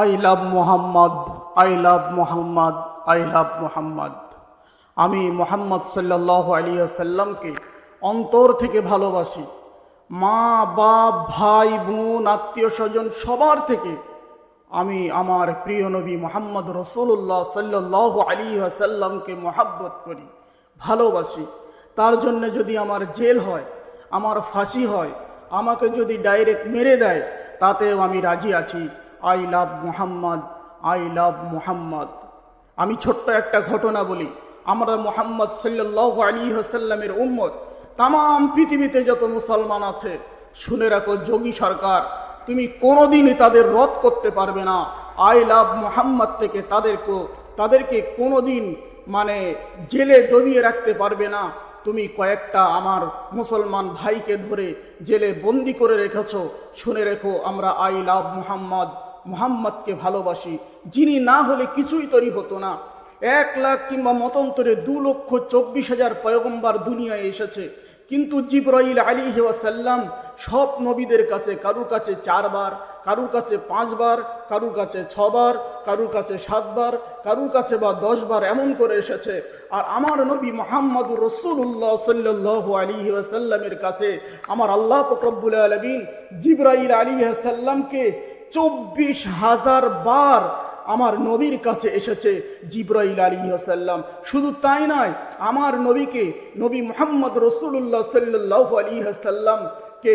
I love Muhammad I love Muhammad I love Muhammad আমি মোহাম্মদ সাল্লাহ আলিয়া সাল্লামকে অন্তর থেকে ভালোবাসি। মা, বাপ, ভাই, বোন, আত্মীয় স্বজন সবার থেকে আমি আমার প্রিয় নবী মোহাম্মদ রসুল্লাহ সাল্লাহ আলী সাল্লামকে মহাব্বত করি, ভালোবাসি। তার জন্য যদি আমার জেল হয়, আমার ফাঁসি হয়, আমাকে যদি ডাইরেক্ট মেরে দেয়, তাতেও আমি রাজি আছি। I love Muhammad, I love Muhammad. আমি ছোট্ট একটা ঘটনা বলি। আমরা মোহাম্মদ সাল্লাহ আলী হাসাল্লামের উম্মত। তাম পৃথিবীতে যত মুসলমান আছে, শুনে রাখো যোগী সরকার, তুমি কোনোদিনই তাদের রদ করতে পারবে না। আই লাভ মোহাম্মদ থেকে তাদেরকে তাদেরকে কোনোদিন মানে জেলে দমিয়ে রাখতে পারবে না। তুমি কয়েকটা আমার মুসলমান ভাইকে ধরে জেলে বন্দি করে রেখেছ। শুনে রেখো আমরা আই লাভ মুহাম্মদ। মুহাম্মদকে ভালোবাসি, যিনি না হলে কিছুই তৈরি হতো না। এক লাখ কিংবা মতন্তরে দু লক্ষ চব্বিশ হাজার পয়গম্বার দুনিয়ায় এসেছে। কিন্তু জিব্রাইল আলী সাল্লাম সব নবীদের কাছে কারুর কাছে চারবার, কারুর কাছে পাঁচবার, কারুর কাছে ছবার, কারুর কাছে সাতবার, কারুর কাছে বা দশবার এমন করে এসেছে। আর আমার নবী মোহাম্মদুর রসুল্লাহ সাল্লাহ আলী সাল্লামের কাছে আমার আল্লাহ ফকরবুল আলমিন জিব্রাইল আলী সাল্লামকে চব্বিশ হাজার বার আমার নবীর কাছে এসেছে জিব্রাইল আলী সাল্লাম শুধু তাই নয়, আমার নবীকে, নবী মোহাম্মদ রসুল্লাহ সাল্লাহ আলী সাল্লামকে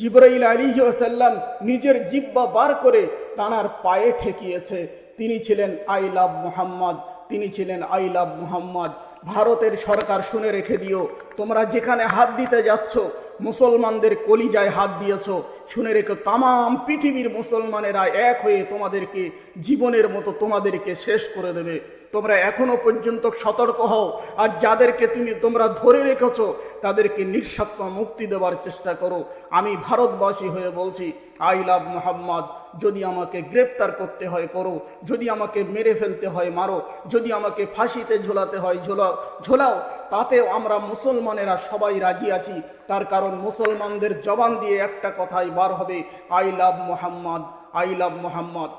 জিব্রাইল আলী সাল্লাম নিজের জিব্বা বার করে তানার পায়ে ঠেকিয়েছে। তিনি ছিলেন আই লাভ মোহাম্মদ, তিনি ছিলেন আই লাভ মোহাম্মদ। ভারতের সরকার শুনে রেখে দিও, তোমরা যেখানে হাত দিতে যাচ্ছ মুসলমানদের কলিজায় হাত দিয়েছ। শুনে রেখো তাম পৃথিবীর মুসলমানেরা এক হয়ে তোমাদেরকে, জীবনের মতো তোমাদেরকে শেষ করে দেবে। তোমরা এখনও পর্যন্ত সতর্ক হও। আর যাদেরকে তুমি, তোমরা ধরে রেখেছ, তাদেরকে নিঃস্বাত্ম মুক্তি দেওয়ার চেষ্টা করো। আমি ভারতবাসী হয়ে বলছি আই লাভ মোহাম্মদ যদি আমাকে গ্রেপ্তার করতে হয়, করো। যদি আমাকে মেরে ফেলতে হয়, মারো। যদি আমাকে ফাঁসিতে ঝোলাতে হয় ঝোলাও ঝোলাও। তাতেও আমরা মুসলমানেরা সবাই রাজি আছি। তার কারণ মুসলমানদের জবান দিয়ে একটা কথাই বার হবে, I love Muhammad, I love Muhammad.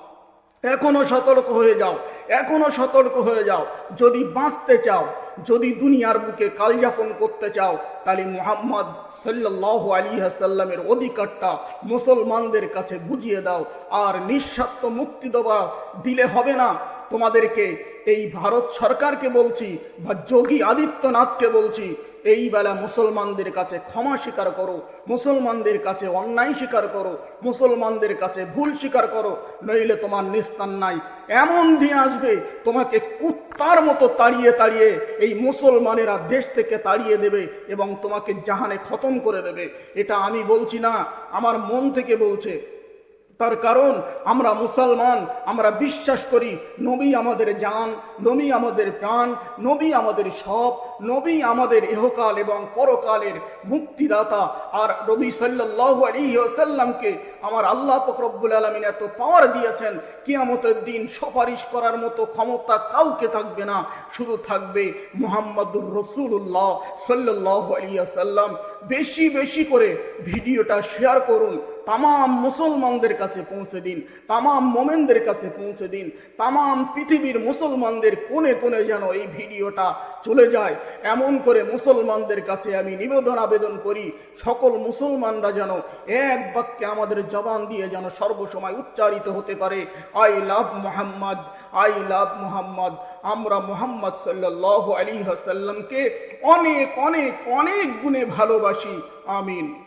এখনও সতর্ক হয়ে যাও, এখনও সতর্ক হয়ে যাও। যদি বাঁচতে চাও, যদি দুনিয়ার বুকে কালযাপন করতে চাও, তাহলে মোহাম্মদ সাল্লাহ আলী হাসাল্লামের অধিকারটা মুসলমানদের কাছে বুঝিয়ে দাও। আর নিঃস্বার্থ মুক্তি দেওয়া দিলে হবে না। তোমাদেরকে এই ভারত সরকারকে বলছি বা যোগী আদিত্যনাথকে বলছি, এই বেলা মুসলমানদের কাছে ক্ষমা স্বীকার করো, মুসলমানদের কাছে অন্যায় স্বীকার করো, মুসলমানদের কাছে ভুল স্বীকার করো, নইলে তোমার নিস্তার নাই। এমন দিন আসবে, তোমাকে কুত্তার মতো তাড়িয়ে তাড়িয়ে এই মুসলমানেরা দেশ থেকে তাড়িয়ে দেবে এবং তোমাকে জাহানে খতম করে দেবে। এটা আমি বলছি না, আমার মন থেকে বলছে তার কারণ আমরা মুসলমান, আমরা বিশ্বাস করি নবী আমাদের জান, নবী আমাদের প্রাণ, নবী আমাদের সব, নবী আমাদের ইহকাল এবং পরকালের মুক্তিদাতা। আর নবী সাল্লাহ আলিহাসাল্লামকে আমার আল্লাহ ফকরব্বুল আলমিন এত পাওয়ার দিয়েছেন, কিয়ামতের দিন সুপারিশ করার মতো ক্ষমতা কাউকে থাকবে না। শুধু থাকবে মুহাম্মদুর রসুল্লাহ সাল্লাহ আলিয়াসাল্লাম বেশি বেশি করে ভিডিওটা শেয়ার করুন। তাম মুসলমানদের কাছে পৌঁছে দিন তাম মোমেনদের কাছে পৌঁছে দিন তাম পৃথিবীর মুসলমানদের কোণে কোণে যেন এই ভিডিওটা চলে যায়। এমন করে মুসলমানদের কাছে আমি নিবেদন আবেদন করি, সকল মুসলমানরা যেন এক বাক্যে আমাদের জবান দিয়ে যেন সর্বসময় উচ্চারিত হতে পারে, I love Muhammad, I love Muhammad আমরা মোহাম্মদ সাল্লাহ আলী হাসাল্লামকে অনেক অনেক অনেক গুণে ভালোবাসি। আমিন।